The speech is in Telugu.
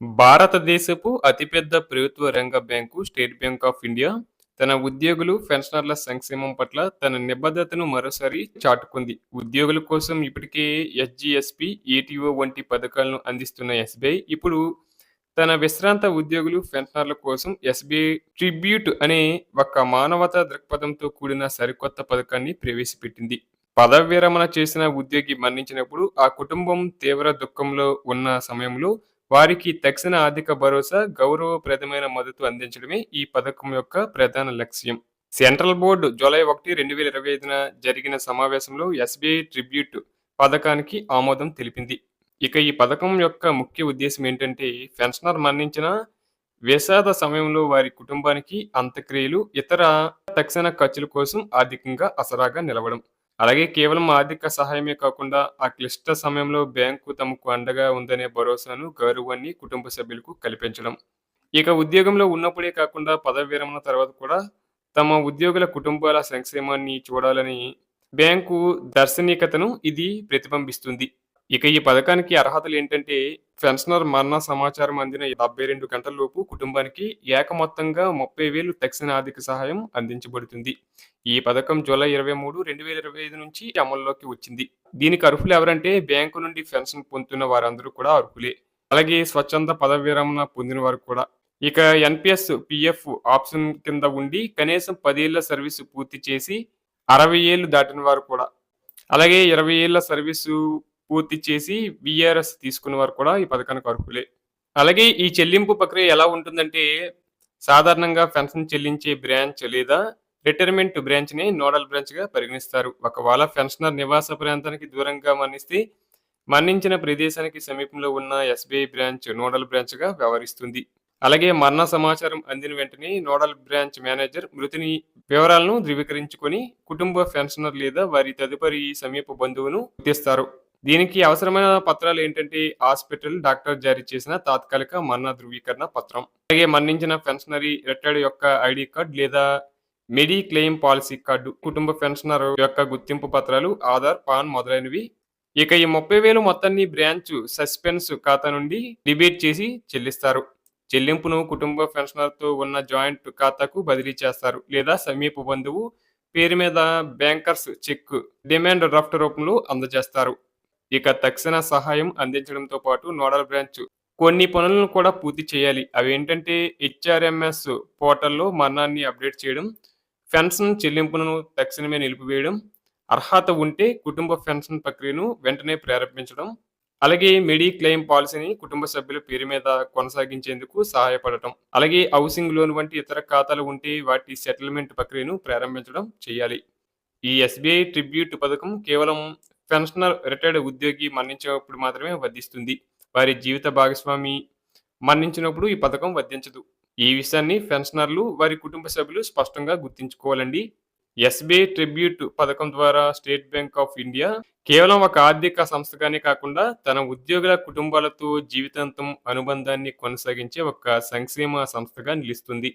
భారతదేశపు అతిపెద్ద ప్రభుత్వ రంగ bank State Bank of India తన ఉద్యోగులు, పెన్షనర్ల సంక్షేమం పట్ల తన నిబద్ధతను మరోసారి చాటుకుంది. ఉద్యోగుల కోసం ఇప్పటికే ఎస్జిఎస్పి ఏటీఓ వంటి పథకాలను అందిస్తున్న ఎస్బీఐ ఇప్పుడు తన విశ్రాంత ఉద్యోగులు, పెన్షనర్ల కోసం ఎస్బీఐ ట్రిబ్యూట్ అనే ఒక మానవతా దృక్పథంతో కూడిన సరికొత్త పథకాన్ని ప్రవేశపెట్టింది. పదవి విరమణ చేసిన ఉద్యోగి మరణించినప్పుడు ఆ కుటుంబం తీవ్ర దుఃఖంలో ఉన్న సమయంలో వారికి తక్షణ ఆర్థిక భరోసా, గౌరవప్రదమైన మద్దతు అందించడమే ఈ పథకం యొక్క ప్రధాన లక్ష్యం. సెంట్రల్ బోర్డు జూలై ఒకటి, రెండు వేల ఇరవై ఐదున జరిగిన సమావేశంలో ఎస్బీఐ ట్రిబ్యూట్ పథకానికి ఆమోదం తెలిపింది. ఇక ఈ పథకం యొక్క ముఖ్య ఉద్దేశం ఏంటంటే పెన్షనర్ మరణించిన విషాద సమయంలో వారి కుటుంబానికి అంత్యక్రియలు, ఇతర తక్షణ ఖర్చుల కోసం ఆర్థికంగా అసరాగా నిలవడం. అలాగే కేవలం ఆర్థిక సహాయమే కాకుండా ఆ క్లిష్ట సమయంలో బ్యాంకు తమకు అండగా ఉందనే భరోసాను, గౌరవాన్ని కుటుంబ సభ్యులకు కల్పించడం. ఇక ఉద్యోగంలో ఉన్నప్పుడే కాకుండా పదవి విరమణ తర్వాత కూడా తమ ఉద్యోగుల కుటుంబాల సంక్షేమాన్ని చూడాలని బ్యాంకు దార్శనికతను ఇది ప్రతిబింబిస్తుంది. ఇక ఈ పథకానికి అర్హతలు ఏంటంటే పెన్షనర్ మరణ సమాచారం అందిన డెబ్బై రెండు గంటలలోపు కుటుంబానికి ఏకమొత్తంగా ముప్పై వేలు తక్షణ ఆర్థిక సహాయం అందించబడుతుంది. ఈ పథకం జూలై ఇరవై మూడు, రెండు వేల ఇరవై ఐదు నుంచి అమల్లోకి వచ్చింది. దీనికి అర్హులు ఎవరంటే బ్యాంకు నుండి పెన్షన్ పొందుతున్న వారందరూ కూడా అర్హులే. అలాగే స్వచ్ఛంద పదవి విరమణ పొందిన వారు కూడా. ఇక ఎన్పిఎస్ పీఎఫ్ ఆప్షన్ కింద ఉండి కనీసం పదేళ్ళ సర్వీసు పూర్తి చేసి అరవై ఏళ్ళు దాటిన వారు కూడా. అలాగే ఇరవై ఏళ్ళ సర్వీసు పూర్తి చేసి విఆర్ఎస్ తీసుకున్న వారు కూడా ఈ పథకానికి అర్హులే. అలాగే ఈ చెల్లింపు ప్రక్రియ ఎలా ఉంటుందంటే సాధారణంగా పెన్షన్ చెల్లించే బ్రాంచ్ లేదా రిటైర్మెంట్ బ్రాంచ్‌ని నోడల్ బ్రాంచ్‌గా పరిగణిస్తారు. ఒకవేళ పెన్షనర్ నివాస ప్రాంతానికి దూరంగా మరణిస్తే మరణించిన ప్రదేశానికి సమీపంలో ఉన్న ఎస్బీఐ బ్రాంచ్ నోడల్ బ్రాంచ్‌గా వ్యవహరిస్తుంది. అలాగే మరణ సమాచారం అందిన వెంటనే నోడల్ బ్రాంచ్ మేనేజర్ మృతిని వివరాలను ధృవీకరించుకొని కుటుంబ పెన్షనర్ లేదా వారి తదుపరి సమీప బంధువును గుర్తిస్తారు. దీనికి అవసరమైన పత్రాలు ఏంటంటే హాస్పిటల్ డాక్టర్ జారీ చేసిన తాత్కాలిక మరణ ధృవీకరణ పత్రం. అలాగే మరణించిన పెన్షనరీ రిటైర్డ్ యొక్క ఐడి కార్డ్ లేదా మెడిక్లెయిమ్ పాలసీ కార్డు, కుటుంబ పెన్షనర్ యొక్క గుర్తింపు పత్రాలు, ఆధార్, పాన్ మొదలైనవి. ఇక ఈ ముప్పై వేలు మొత్తాన్ని బ్రాంచ్ సస్పెన్స్ ఖాతా నుండి డెబిట్ చేసి చెల్లిస్తారు. చెల్లింపును కుటుంబ పెన్షనర్‌తో ఉన్న జాయింట్ ఖాతాకు బదిలీ చేస్తారు లేదా సమీప బంధువు పేరు మీద బ్యాంకర్స్ చెక్, డిమాండ్ డ్రాఫ్ట్ రూపంలో అందజేస్తారు. ఇక తక్షణ సహాయం అందించడంతో పాటు నోడల్ బ్రాంచ్ కొన్ని పనులను కూడా పూర్తి చేయాలి. అవేంటంటే హెచ్ఆర్ఎంఎస్ పోర్టల్‌లో మరణాన్ని అప్డేట్ చేయడం, పెన్షన్ చెల్లింపులను తక్షణమే నిలిపివేయడం, అర్హత ఉంటే కుటుంబ పెన్షన్ ప్రక్రియను వెంటనే ప్రారంభించడం, అలాగే మెడిక్లెయిమ్ పాలసీని కుటుంబ సభ్యుల పేరు మీద కొనసాగించేందుకు సహాయపడటం, అలాగే హౌసింగ్ లోన్ వంటి ఇతర ఖాతాలు ఉంటే వాటి సెటిల్మెంట్ ప్రక్రియను ప్రారంభించడం చేయాలి. ఈ ఎస్బీఐ ట్రిబ్యూట్ పథకం కేవలం పెన్షనర్, రిటైర్డ్ ఉద్యోగి మరణించినప్పుడు మాత్రమే వర్ధిస్తుంది వారి జీవిత భాగస్వామి మరణించినప్పుడు ఈ పథకం వర్ధించదు ఈ విషయాన్ని పెన్షనర్లు, వారి కుటుంబ సభ్యులు స్పష్టంగా గుర్తుంచుకోవాలండి. ఎస్బీఐ ట్రిబ్యూట్ పథకం ద్వారా స్టేట్ బ్యాంక్ ఆఫ్ ఇండియా కేవలం ఒక ఆర్థిక సంస్థగానే కాకుండా తన ఉద్యోగుల కుటుంబాలతో జీవితాంతం అనుబంధాన్ని కొనసాగించే ఒక సంక్షేమ సంస్థగా నిలుస్తుంది.